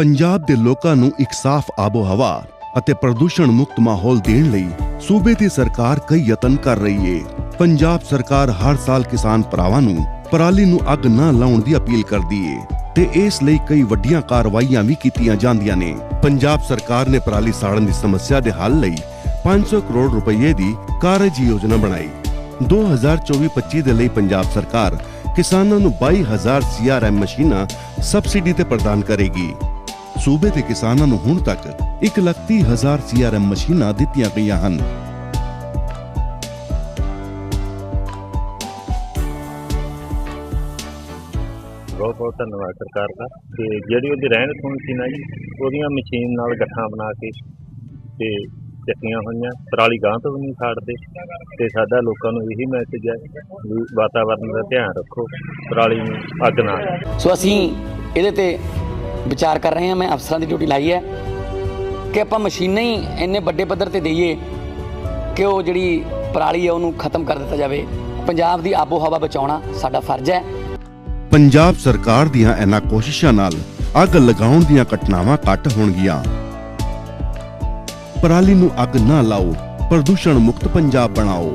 ਪੰਜਾਬ ਦੇ ਲੋਕਾਂ ਨੂੰ ਇੱਕ ਸਾਫ਼ ਆਬੋ ਹਵਾ ਅਤੇ ਪ੍ਰਦੂਸ਼ਣ ਮੁਕਤ ਮਾਹੌਲ ਦੇਣ ਲਈ ਸੂਬੇ ਦੀ ਸਰਕਾਰ ਕਈ ਯਤਨ ਕਰ ਰਹੀ ਹੈ ਪੰਜਾਬ ਸਰਕਾਰ ਹਰ ਸਾਲ ਕਿਸਾਨ ਭਰਾਵਾਂ ਨੂੰ ਪਰਾਲੀ ਨੂੰ ਅੱਗ ਨਾ ਲਾਉਣ ਦੀ ਅਪੀਲ ਕਰਦੀ ਏ ਤੇ ਇਸ ਲਈ ਕਈ ਵੱਡੀਆਂ ਕਾਰਵਾਈਆਂ ਵੀ ਕੀਤੀਆਂ ਜਾਂਦੀਆਂ ਨੇ। ਪੰਜਾਬ ਸਰਕਾਰ ਨੇ ਪਰਾਲੀ ਸਾੜਨ ਦੀ ਸਮੱਸਿਆ ਦੇ ਹੱਲ ਲਈ 500 ਕਰੋੜ ਰੁਪਏ ਦੀ ਕਾਰਜ ਯੋਜਨਾ ਬਣਾਈ। 2024-25 ਦੇ ਲਈ ਪੰਜਾਬ ਸਰਕਾਰ ਕਿਸਾਨਾਂ ਨੂੰ 22000 ਸੀਆਰਐਮ ਮਸ਼ੀਨਾਂ ਸਬਸਿਡੀ ਤੇ ਪ੍ਰਦਾਨ ਕਰੇਗੀ। ਸੂਬੇ ਦੇ ਕਿਸਾਨਾਂ ਨੂੰ ਹੁਣ ਤੱਕ 130000 ਸੀਆਰਐਮ ਮਸ਼ੀਨਾਂ ਦਿੱਤੀਆਂ ਗਈਆਂ ਹਨ। ਬਹੁਤ ਬਹੁਤ ਧੰਨਵਾਦ ਸਰਕਾਰ ਦਾ। ਤੇ ਜਿਹੜੀ ਉਹਦੀ ਰਹਿਣ ਖੂਨ ਸੀ ਨਾ ਜੀ ਉਹਦੀਆਂ ਮਸ਼ੀਨ ਨਾਲ ਗੱਠਾਂ ਬਣਾ ਕੇ ਤੇ ਚੱਕੀਆਂ ਹੋਈਆਂ ਪਰਾਲੀ ਗਾਂ ਤੋਂ ਵੀ ਨਹੀਂ ਸਾੜਦੇ ਤੇ ਸਾਡਾ ਲੋਕਾਂ ਨੂੰ ਇਹੀ ਮੈਸੇਜ ਹੈ ਵੀ ਵਾਤਾਵਰਨ ਦਾ ਧਿਆਨ ਰੱਖੋ ਪਰਾਲੀ ਨੂੰ ਅੱਗ ਨਾ। ਸੋ ਅਸੀਂ ਇਹਦੇ ਤੇ ਵਿਚਾਰ ਕਰ ਰਹੇ ਹਾਂ, ਮੈਂ ਅਫਸਰਾਂ ਦੀ ਡਿਊਟੀ ਲਾਈ ਹੈ ਕਿ ਆਪਾਂ ਮਸ਼ੀਨਾਂ ਹੀ ਇੰਨੇ ਵੱਡੇ ਪੱਧਰ ਤੇ ਦਈਏ ਕਿ ਉਹ ਜਿਹੜੀ ਪਰਾਲੀ ਹੈ ਉਹਨੂੰ ਖਤਮ ਕਰ ਦਿੱਤਾ ਜਾਵੇ। ਪੰਜਾਬ ਦੀ ਆਬੋ ਹਵਾ ਬਚਾਉਣਾ ਸਾਡਾ ਫਰਜ਼ ਹੈ। ਪੰਜਾਬ ਸਰਕਾਰ ਦੀਆਂ ਇਹਨਾਂ ਕੋਸ਼ਿਸ਼ਾਂ ਨਾਲ ਅੱਗ ਲਗਾਉਣ ਦੀਆਂ ਘਟਨਾਵਾਂ ਘੱਟ ਹੋਣਗੀਆਂ। ਪਰਾਲੀ ਨੂੰ ਅੱਗ ਨਾ ਲਾਓ, ਪ੍ਰਦੂਸ਼ਣ ਮੁਕਤ ਪੰਜਾਬ ਬਣਾਓ।